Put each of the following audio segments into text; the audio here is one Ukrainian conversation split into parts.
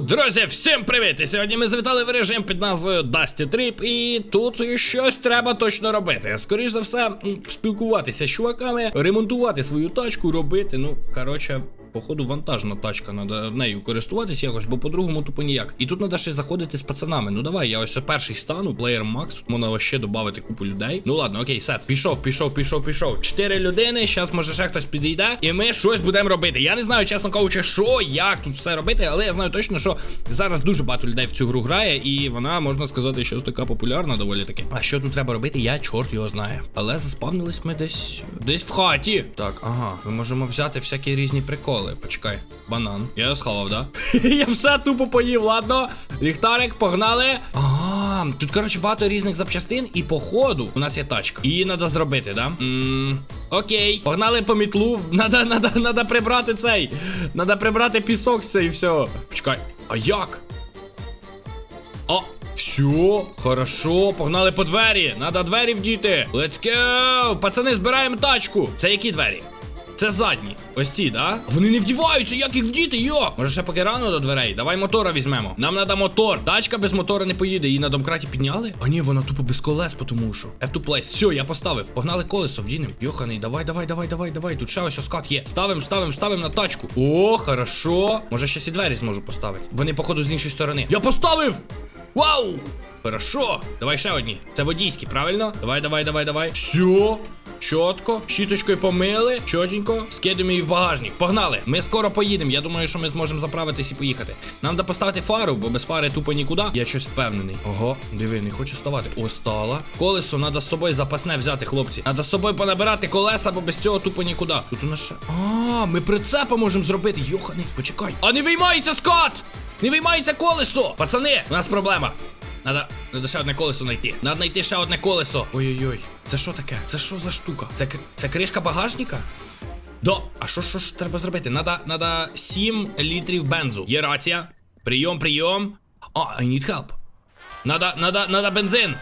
друзі, всім привіт! І сьогодні ми завітали в режим під назвою Dusty Trip, і тут щось треба точно робити. Скоріш за все, спілкуватися з чуваками, ремонтувати свою тачку, робити. Ну, коротше. Походу, вантажна тачка, треба нею користуватись якось, бо по-другому тупо ніяк. І тут треба ще заходити з пацанами. Ну давай, я ось перший стану, плеєр Макс. Тут можна ще додати купу людей. Ну ладно, окей, сет. Пішов, пішов, пішов, пішов. Чотири людини. Зараз може ще хтось підійде, і ми щось будемо робити. Я не знаю, чесно кажучи, що, як тут все робити, але я знаю точно, що зараз дуже багато людей в цю гру грає, і вона можна сказати, що така популярна доволі таки. А що тут треба робити, я чорт його знає. Але заспавнились ми десь десь в хаті. Так, ага, ми можемо взяти всякі різні приколи. Почекай, банан. Я його сховав, да? я все тупо поїв, ладно. Ліхтарик, погнали. Ага, тут, коротше, багато різних запчастин, і по ходу у нас є тачка. Її треба зробити, да? Окей, погнали по мітлу. Надо, надо, надо прибрати цей. Надо прибрати пісок з цей і все. Почекай, а як? О, все, хорошо, погнали по двері. Надо двері вдіти. Let's go! Пацани, збираємо тачку. Це які двері? Це задні. Ось ці, да? Вони не вдіваються, як їх вдіти, йо! Може ще поки рано до дверей? Давай мотора візьмемо. Нам треба мотор. Тачка без мотора не поїде. Її на домкраті підняли? А ні, вона тупо без колес, тому що. F2 place. Все, я поставив. Погнали колесо, вдінем. Йоханий, давай, давай, давай, давай, давай. Тут ще ось оскат є. Ставим, ставим, ставим на тачку. О, хорошо. Може ще сі двері зможу поставити. Вони, походу, з іншої сторони. Я поставив! Вау! Хорошо. Давай ще одні. Це водійські, правильно? Давай, давай, давай, давай. Все. Чотко, щіточкою помили, чотенько, скидемо її в багажник. Погнали! Ми скоро поїдемо. Я думаю, що ми зможемо заправитись і поїхати. Нам треба поставити фару, бо без фари тупо нікуди. Я щось впевнений. Ого, диви, не хочу ставати. О, стала. Колесо треба з собою запасне взяти, хлопці. Треба з собою понабирати колеса, бо без цього тупо нікуди. Тут у нас ще. А, ми прицепа можемо зробити. Йоханий, почекай. А не виймається скат! Не виймається колесо! Пацани, у нас проблема. Надо, надо ще одне колесо знайти. Надо знайти ще одне колесо. Ой-ой-ой. Це що таке? Це що за штука? Це, це кришка багажника? Да. А що, що ж треба зробити? Надо, надо 7 літрів бензу. Є рація. Прийом, прийом. А, I need help. Надо, надо, надо бензин.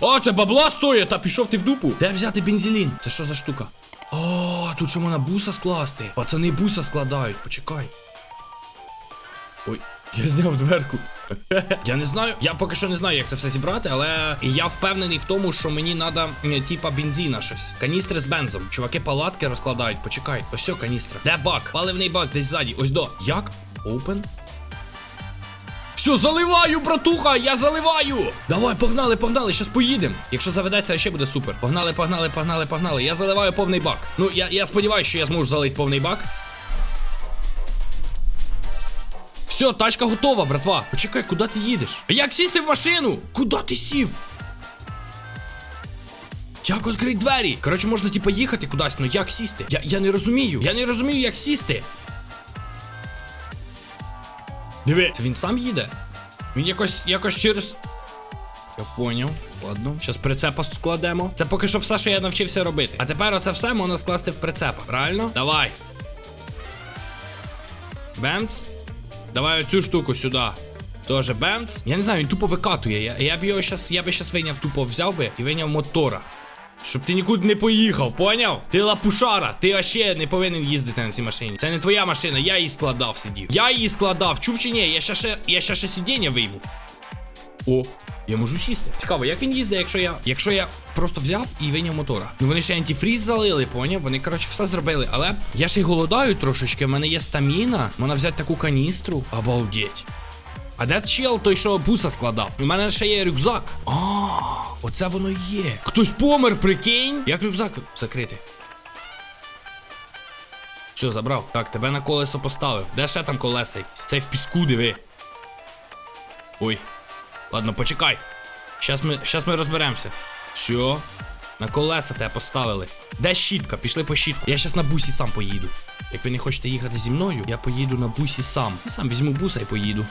О, це бабла стоїть, та пішов ти в дупу. Де взяти бензин? Це що за штука? О, тут ще можна буса скласти. Пацани буса складають, почекай. Ой, я зняв дверку. Я не знаю, я поки що не знаю, як це все зібрати, але я впевнений в тому, що мені треба типа бензина щось. Каністри з бензом. Чуваки палатки розкладають. Почекай. Ось о, каністра. Де бак? Паливний бак десь ззаді. Ось до. Як? Open? Все, заливаю, братуха, я заливаю! Давай, погнали, погнали, щас поїдемо. Якщо заведеться, ще буде супер. Погнали, погнали, погнали, погнали. Я заливаю повний бак. Ну, я, я сподіваюся, що я зможу залити повний бак. Все, тачка готова, братва. Почекай, куди ти їдеш? Як сісти в машину? Куди ти сів? Як відкрити двері? Коротше, можна типа їхати кудись, ну як сісти? Я, я не розумію. Я не розумію, як сісти. Диви, це він сам їде? Він якось якось через. Я поняв. Ладно, зараз прицепа складемо. Це поки що все, що я навчився робити. А тепер оце все можна скласти в прицепа. Правильно? Давай. Бемц. Давай оцю штуку сюди. Тоже бемц. Я не знаю, він тупо викатує. Я, я б його щас, я би щас виняв тупо взяв би і виняв мотора. Щоб ти нікуди не поїхав, поняв? Ти лапушара, ти вообще не повинен їздити на цій машині. Це не твоя машина, я її складав, сидів. Я її складав, чув чи ні? Я ще ще, я ще, ще сидіння вийму. О, я можу сісти. Цікаво, як він їздить, якщо я. Якщо я просто взяв і вийняв мотора. Ну вони ще антифріз залили, поняв? Вони, коротше, все зробили. Але я ще й голодаю трошечки, в мене є стаміна. Можна взяти таку каністру. Обалдеть. А де чел той, що буса складав? У мене ще є рюкзак. А, оце воно є. Хтось помер, прикинь. Як рюкзак закрити? Все, забрав. Так, тебе на колесо поставив. Де ще там колеса? Цей в піску, диви. Ой. Ладно, почекай. Щас ми, щас ми розберемося. Все. На колеса тебе поставили. Де щітка? Пішли по щітку. Я щас на бусі сам поїду. Як ви не хочете їхати зі мною, я поїду на бусі сам. Я сам візьму буса і поїду.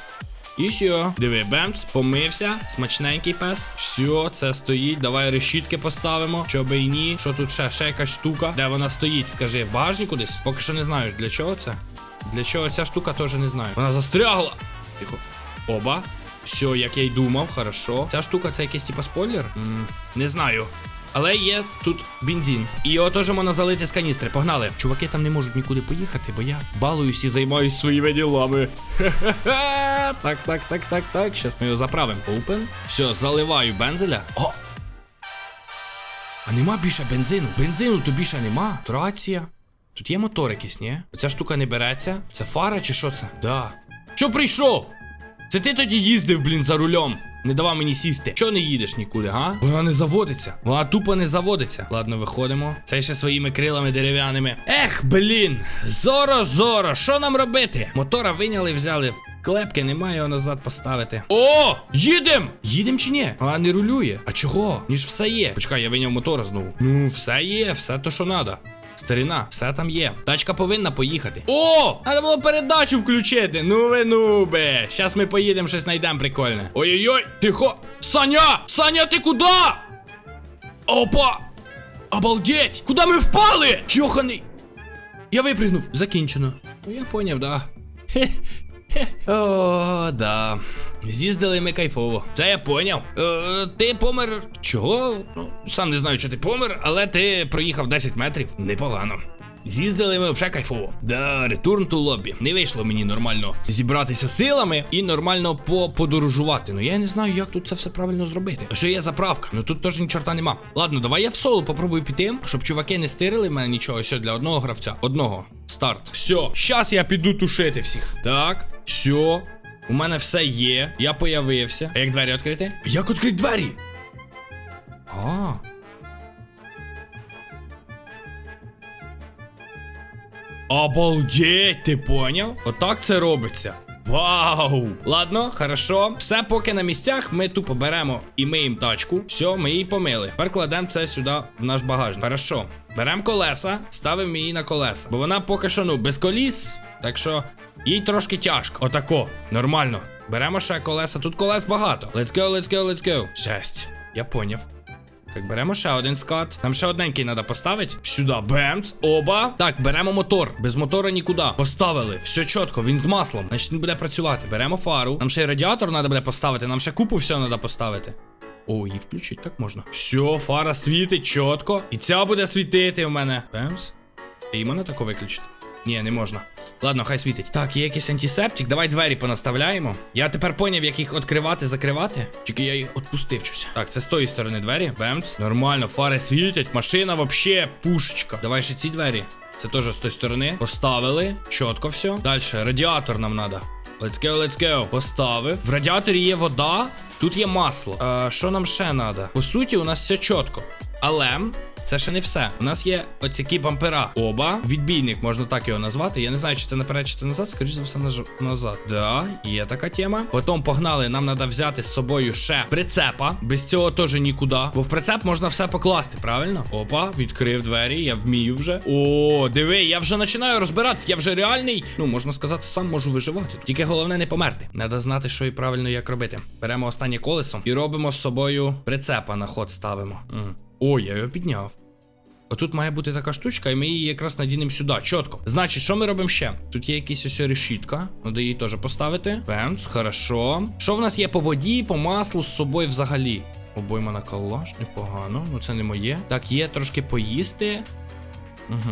І все. Диви, бемц, помився. Смачненький пес. Все, це стоїть. Давай решітки поставимо. Щоб і ні. Що тут ще? Ще якась штука. Де вона стоїть? Скажи, в багажнику десь? Поки що не знаю, для чого це. Для чого ця штука, теж не знаю. Вона застрягла. Тихо. Оба. Все, як я й думав, хорошо. Ця штука це якийсь типа спойлер? М, не знаю. Але є тут бензин. І його теж можна залити з каністри. Погнали. Чуваки там не можуть нікуди поїхати, бо я балуюсь і займаюсь своїми ділами. Так, так, так, так, так. Щас ми його заправимо. Open. Все, заливаю бензеля. О! А нема більше бензину. Бензину то більше нема. Трація. Тут є мотор якийсь, ні? Оця штука не береться. Це фара чи що це? Да. Що прийшов? Це ти тоді їздив, блін, за рулем. Не давав мені сісти. Чого не їдеш нікуди, га? Вона не заводиться. Вона тупо не заводиться. Ладно, виходимо. Це ще своїми крилами дерев'яними. Ех, блін! Зоро, зоро, що нам робити? Мотора виняли, взяли. Клепки немає його назад поставити. О! Їдем! Їдем чи ні? А не рулює. А чого? Ніж все є. Почекай, я виняв мотора знову. Ну, все є, все то, що надо. Старина, все там є. Тачка повинна поїхати. О! Треба було передачу включити. Ну ви нуби. Щас ми поїдемо, щось знайдемо прикольне. Ой-ой-ой, тихо. Саня! Саня, ти куди? Опа! Обалдеть! Куди ми впали? Йоханий! Я випрыгнув. Закінчено. Ну я поняв, да. Хе-хе. О, да. З'їздили ми кайфово. Це я поняв. Е, ти помер. Чого? Ну, сам не знаю, що ти помер, але ти проїхав 10 метрів. Непогано. З'їздили ми взагалі кайфово. Да, ретурн ту лобі. Не вийшло мені нормально зібратися силами і нормально по подорожувати. Ну я не знаю, як тут це все правильно зробити. Що є заправка? Ну тут теж ні чорта нема. Ладно, давай я в соло попробую піти, щоб чуваки не стирили мене нічого. Все для одного гравця. Одного. Старт. Все. Щас я піду тушити всіх. Так, все. У мене все є. Я появився. А як двері відкрити? Як відкрити двері? А. Обалдеть, ти поняв? Отак це робиться. Вау! Ладно, хорошо. Все поки на місцях. Ми тупо беремо і миємо тачку. Все, ми її помили. Тепер кладемо це сюди в наш багажник. Хорошо. Беремо колеса, ставимо її на колеса. Бо вона поки що ну без коліс. Так що їй трошки тяжко. Отако. Нормально. Беремо ще колеса. Тут колес багато. Let's go, let's go, let's go. Жесть. Я поняв. Так, беремо ще один скат. Нам ще одненький треба поставити. Сюди. Бемц. Оба. Так, беремо мотор. Без мотора нікуди. Поставили. Все чітко, він з маслом. Значить, він буде працювати. Беремо фару. Нам ще й радіатор треба буде поставити. Нам ще купу всього треба поставити. О, її включить, так можна. Все, фара світить чітко. І ця буде світити у мене. Бемс. І мене тако виключити. Ні, не можна. Ладно, хай світить. Так, є якийсь антисептик. Давай двері понаставляємо. Я тепер поняв, як їх відкривати, закривати. Тільки я їх відпустив щось. Так, це з тої сторони двері. Бемц. Нормально, фари світять. Машина вообще пушечка. Давай ще ці двері. Це теж з тої сторони. Поставили. Чітко все. Далі, радіатор нам треба. Let's go, let's go. Поставив. В радіаторі є вода. Тут є масло. А, що нам ще треба? По суті, у нас все чітко. Але це ще не все. У нас є оці бампера. Оба. Відбійник, можна так його назвати. Я не знаю, чи це наперед, чи це назад. Скоріше за все, наж... назад. Да, є така тема. Потім погнали. Нам треба взяти з собою ще прицепа. Без цього теж нікуди. Бо в прицеп можна все покласти, правильно? Опа, відкрив двері, я вмію вже. О, диви, я вже починаю розбиратися. Я вже реальний. Ну, можна сказати, сам можу виживати. Тільки головне не померти. Треба знати, що і правильно як робити. Беремо останнє колесо і робимо з собою прицепа на ход ставимо. М. Ой, я його підняв. Отут має бути така штучка, і ми її якраз надінемо сюди. Чітко. Значить, що ми робимо ще? Тут є якась ось решітка. Треба її теж поставити. Пемс, хорошо. Що в нас є по воді, по маслу з собою взагалі? Обойма на калаш, непогано. Ну це не моє. Так, є трошки поїсти. Угу.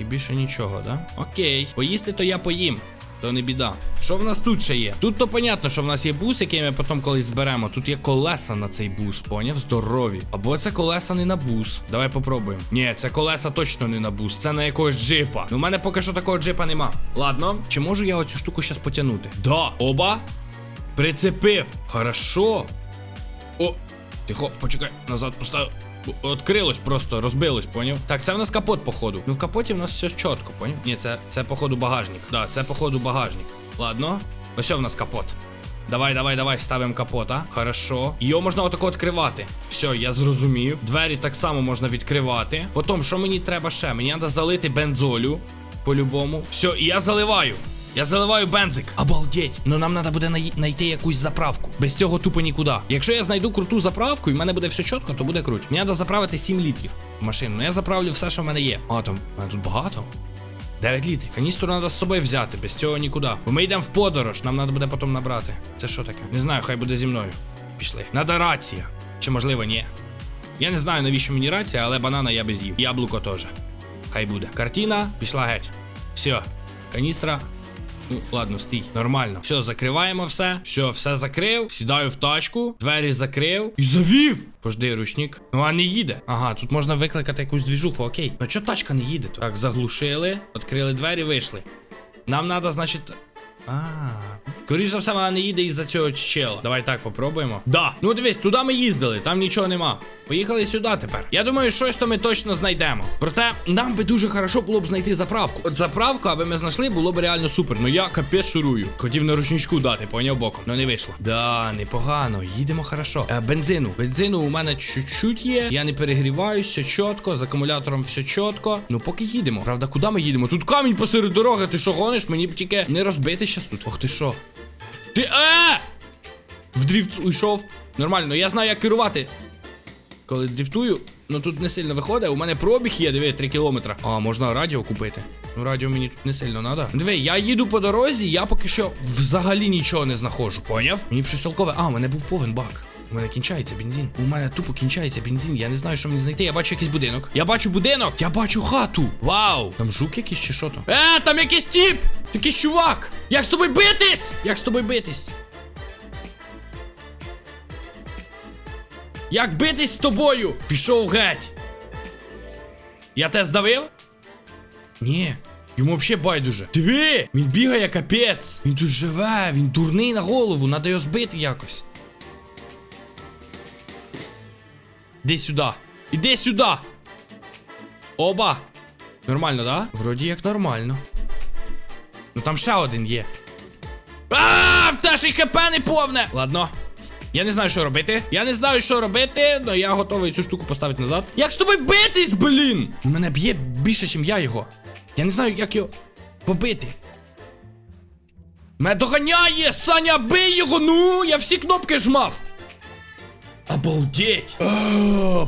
І більше нічого, да? Окей. Поїсти то я поїм. То не біда. Що в нас тут ще є? Тут то понятно, що в нас є бус, який ми потім колись зберемо. Тут є колеса на цей бус, поняв? Здорові. Або це колеса не на бус. Давай попробуємо. Ні, це колеса точно не на бус. Це на якогось джипа. Ну, у мене поки що такого джипа нема. Ладно, чи можу я оцю штуку зараз потягнути? Да, оба. Прицепив. Хорошо. О, тихо, почекай, назад поставив. Открилось просто, розбилось, поняв? Так, це в нас капот, походу. Ну в капоті в нас все чітко, поняв? Ні, це, це походу багажник. Да, це походу багажник. Ладно. Ось в нас капот. Давай, давай, давай, ставимо капота. Хорошо. Його можна отако відкривати. Все, я зрозумів. Двері так само можна відкривати. Потім, що мені треба ще? Мені треба залити бензолю. По-любому. Все, і я заливаю. Я заливаю бензик. Обалдеть. Ну нам треба буде най- знайти якусь заправку. Без цього тупо нікуди. Якщо я знайду круту заправку і в мене буде все чітко, то буде круть. Мені треба заправити 7 літрів машину. Ну я заправлю все, що в мене є. А, там в мене тут багато. 9 літрів. Каністру треба з собою взяти, без цього нікуди. Бо ми йдемо в подорож, нам треба буде потім набрати. Це що таке? Не знаю, хай буде зі мною. Пішли. Надо рація. Чи можливо, ні. Я не знаю, навіщо мені рація, але банана я би з'їв. Яблуко теж. Хай буде. Картина пішла геть. Все. Каністра. Ну, ладно, стій, нормально. Все, закриваємо все. Все, все закрив. Сідаю в тачку, двері закрив і завів. Пожди, ручник. Ну, а не їде. Ага, тут можна викликати якусь двіжуху, окей. Ну чого тачка не їде? то? Так, заглушили, відкрили двері, вийшли. Нам треба, значить. А. Скоріше за все, вона не їде із-за цього чела. Давай так попробуємо. Да. Ну дивись, туди ми їздили, там нічого нема. Поїхали сюди тепер. Я думаю, щось то ми точно знайдемо. Проте нам би дуже хорошо було б знайти заправку. От заправку, аби ми знайшли, було б реально супер. Ну я капець шурую. Хотів на ручничку дати, поняв боком. Ну не вийшло. Да, непогано, їдемо хорошо. Е, бензину. Бензину у мене чуть-чуть є. Я не перегріваюсь, все чітко, з акумулятором все чітко. Ну поки їдемо. Правда, куди ми їдемо? Тут камінь посеред дороги. Ти що гониш? Мені б тільки не розбити щас тут. Ох ти що? Ти е! В дріфт уйшов. Нормально, я знаю, як керувати. Коли дріфтую, ну тут не сильно виходить. У мене пробіг є, диви, 3 кілометра. А, можна радіо купити. Ну, радіо мені тут не сильно треба. Диви, я їду по дорозі, я поки що взагалі нічого не знаходжу, поняв? Мені щось толкове. А, у мене був повен бак. У мене кінчається бензин. У мене тупо кінчається бензин. Я не знаю, що мені знайти. Я бачу якийсь будинок. Я бачу будинок! Я бачу хату! Вау! Там жук якийсь чи що то? Е, там якийсь тіп! Якийсь чувак! Як з тобою битись? Як з тобою битись? Як битись з тобою? Пішов геть. Я те здавив? Ні. Йому взагалі байдуже. Диви! Він бігає капець. Він тут живе, він дурний на голову, надо його збити якось. Іди сюди. Іди сюди. Оба. Нормально, да? Вроді як нормально. Ну там ще один є. А, в нашій хп не повне! Ладно. Я не знаю, що робити. Я не знаю, що робити, але я готовий цю штуку поставити назад. Як з тобою битись, блін? Він мене б'є більше, ніж я його. Я не знаю, як його побити. Мене доганяє! Саня, бий його! Ну! Я всі кнопки жмав! Обалдеть!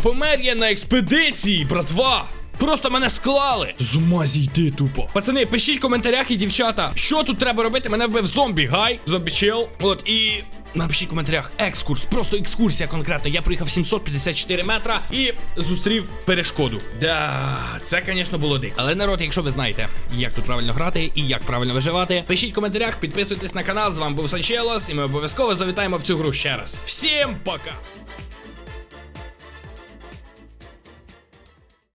Помер я на експедиції, братва! Просто мене склали! З ума зійти тупо. Пацани, пишіть в коментарях і дівчата, що тут треба робити. Мене вбив зомбі, гай, зомбі чел. От і. Напишіть в коментарях екскурс, просто екскурсія конкретно. Я проїхав 754 метра і зустрів перешкоду. Да, це, звісно, було дико. Але народ, якщо ви знаєте, як тут правильно грати і як правильно виживати, пишіть в коментарях, підписуйтесь на канал. З вами був Санчелос, і ми обов'язково завітаємо в цю гру ще раз. Всім пока!